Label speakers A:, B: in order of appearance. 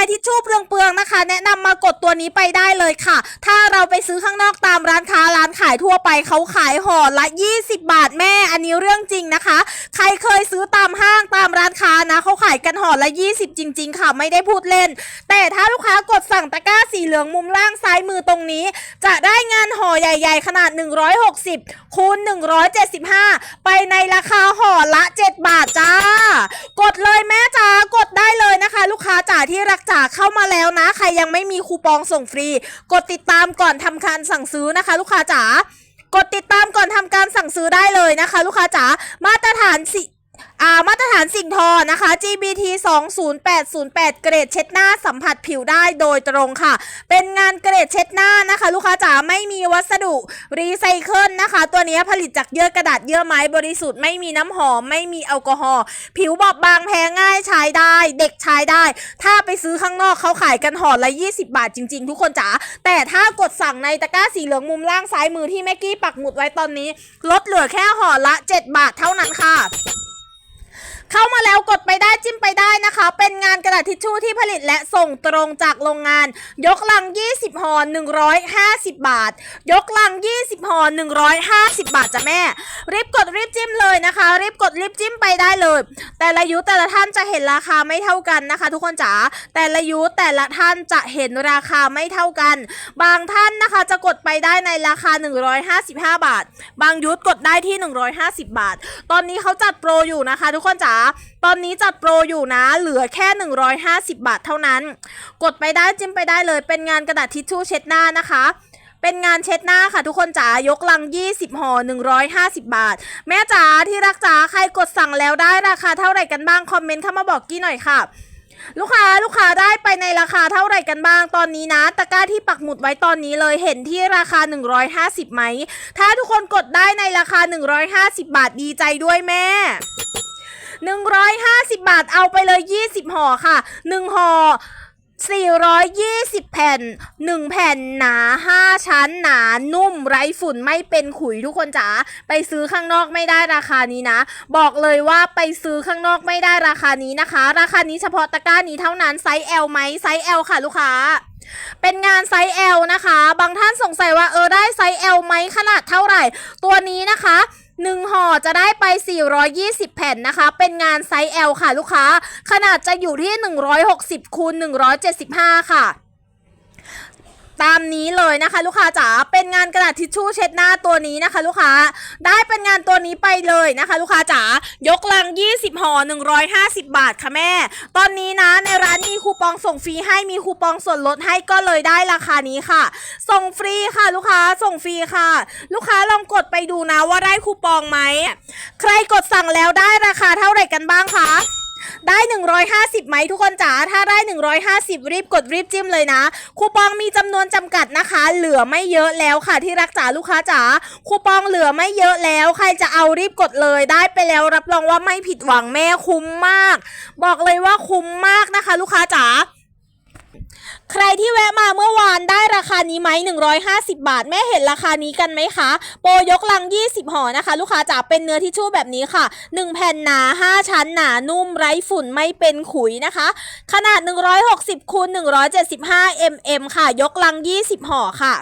A: ช้ทิชชู่เปลืองๆนะคะ แนะนำมากดตัวนี้ไปได้เลยค่ะ ถ้าเราไปซื้อข้างนอกตามร้านค้าร้านขายทั่วไปเขาขายห่อละ 20 บาทแม่ อันนี้เรื่องจริงนะคะ ใครเคยซื้อตามห้างตามร้านค้านะเขาขายกันห่อละ 20 จริง ๆ ค่ะ ไม่ได้พูดเล่น แต่ถ้าลูกค้ากดสั่งตะกร้าสีเหลืองมุมล่างซ้ายมือตรงนี้ จะได้งานห่อใหญ่ ๆ ขนาด 160คูณ175 ไปในราคาห่อละ 7 บาทจ้า กดเลยแม่จ๋ากดได้ จ๋าที่รักจ๋าเข้ามาแล้วนะ ใครยังไม่มีคูปองส่งฟรี กดติดตามก่อนทำการสั่งซื้อนะคะ ลูกค้าจ๋ากดติดตามก่อนทำการสั่งซื้อได้เลยนะคะ ลูกค้าจ๋ามาตรฐานสิ อ่ามาตรฐานสิ่งทอนะคะ GBT 20808 เกรดเช็ดหน้าสัมผัสผิวได้โดยตรงค่ะ เป็นงานเกรดเช็ดหน้านะคะ ลูกค้าจ๋าไม่มีวัสดุรีไซเคิลนะคะ ตัวนี้ผลิตจากเยื่อกระดาษเยื่อไม้บริสุทธิ์ไม่มีน้ำหอม ไม่มีแอลกอฮอล์ผิวบอบบางแพ้ง่ายใช้ได้ เด็กใช้ได้ ถ้าไปซื้อข้างนอกเขาขายกันห่อละ 20 บาทจริง ๆ ทุกคนจ๋าแต่ถ้ากดสั่งในตะกร้าสีเหลืองมุมล่างซ้ายมือที่แม็กกี้ปักหมุดไว้ตอนนี้ ลดเหลือแค่ห่อละ 7 บาทเท่านั้นค่ะ เข้ามาแล้วกดไป จิ้มไปได้นะคะ เป็นงานกระดาษทิชชู่ที่ผลิตและส่งตรงจากโรงงาน ยกลัง 20ห่อ150 บาท ยกลัง 20ห่อ150 บาทจ้ะแม่ รีบกดรีบจิ้มเลยนะคะ รีบกดรีบจิ้มไปได้เลย แต่ละยุแต่ละท่านจะเห็นราคาไม่เท่ากันนะคะ ทุกคนจ๋าแต่ละยุแต่ละท่านจะเห็นราคาไม่เท่ากัน บางท่านนะคะจะกดไปได้ในราคา 155 บาท บางยุทธกดได้ที่ 150 บาท ตอนนี้เขาจัดโปรอยู่นะคะ ทุกคนจ๋าตอนนี้จัดโปรอยู่นะ เหลือแค่ 150 บาทเท่านั้น กดไปได้จิ้มไปได้เลย เป็นงานกระดาษทิชชู่เช็ดหน้านะคะเป็นงานเช็ดหน้าค่ะทุกคนจ๋ายกลัง 20ห่อ150 บาท แม่จ๋าที่รักจ๋าใครกดสั่งแล้วได้ราคาเท่าไหร่กันบ้างคอมเมนต์เข้ามาบอกกี้หน่อยค่ะ ลูกค้าลูกค้าได้ไปในราคาเท่าไหร่กันบ้างตอนนี้นะ ตะกร้าที่ปักหมุดไว้ตอนนี้เลยเห็นที่ราคา 150ไหมถ้าทุกคนกดได้ในราคา 150 บาทดีใจด้วยแม่ 150 บาทเอาไปเลย 20 ห่อค่ะ 1 ห่อ420 แผ่น 1 แผ่นหนา 5 ชั้นหนานุ่มไร้ฝุ่นไม่เป็นขุยทุกคนจ๋าไปซื้อข้างนอกไม่ได้ราคานี้นะ บอกเลยว่าไปซื้อข้างนอกไม่ได้ราคานี้นะคะ ราคานี้เฉพาะตะกร้านี้เท่านั้นไซส์ L ไหมไซส์ L ค่ะลูกค้าเป็นงานไซส์ L นะคะ บางท่านสงสัยว่าเออได้ไซส์ L ไหมขนาดเท่าไหร่ ตัวนี้นะคะ หนึ่งห่อจะได้ไป 420 แผ่นนะคะ เป็นงานไซส์ L ค่ะลูกค้า ขนาดจะอยู่ที่ 160คูณ175 ค่ะ ตามนี้เลยนะคะ ลูกค้าจ๋าเป็นงานกระดาษทิชชู่เช็ดหน้าตัวนี้นะคะ ลูกค้าได้เป็นงานตัวนี้ไปเลยนะคะ ลูกค้าจ๋ายกลัง 20ห่อ150 บาทค่ะแม่ ตอนนี้นะในร้านมีคูปองส่งฟรีให้มีคูปองส่วนลดให้ก็เลยได้ราคานี้ค่ะ ส่งฟรีค่ะ ลูกค้าส่งฟรีค่ะ ลูกค้าลองกดไปดูนะว่าได้คูปองไหมใครกดสั่งแล้วได้ราคาเท่าไหร่กันบ้างคะ ได้ 150ไหมทุกคนจ๋าถ้าได้ 150 รีบกดรีบจิ้มเลยนะ คูปองมีจำนวนจำกัดนะคะ เหลือไม่เยอะแล้วค่ะที่รักจ๋าลูกค้าจ๋าคูปองเหลือไม่เยอะแล้วใครจะเอารีบกดเลยได้ไปแล้วรับรองว่าไม่ผิดหวังแม่คุ้มมาก บอกเลยว่าคุ้มมากนะคะ ลูกค้าจ๋า ใครที่แวะมาเมื่อวานได้ราคานี้ไหม150 บาท แม่เห็นราคานี้กันไหมคะ โปรยกลัง 20ห่อนะคะ ลูกค้าจ๋าเป็นเนื้อทิชชู่แบบนี้ค่ะ 1 แผ่นหนา 5 ชั้นหนา นุ่มไร้ฝุ่นไม่เป็นขุยนะคะ ขนาด 160คูณ175 mm ค่ะ ยกลัง 20ห่อค่ะ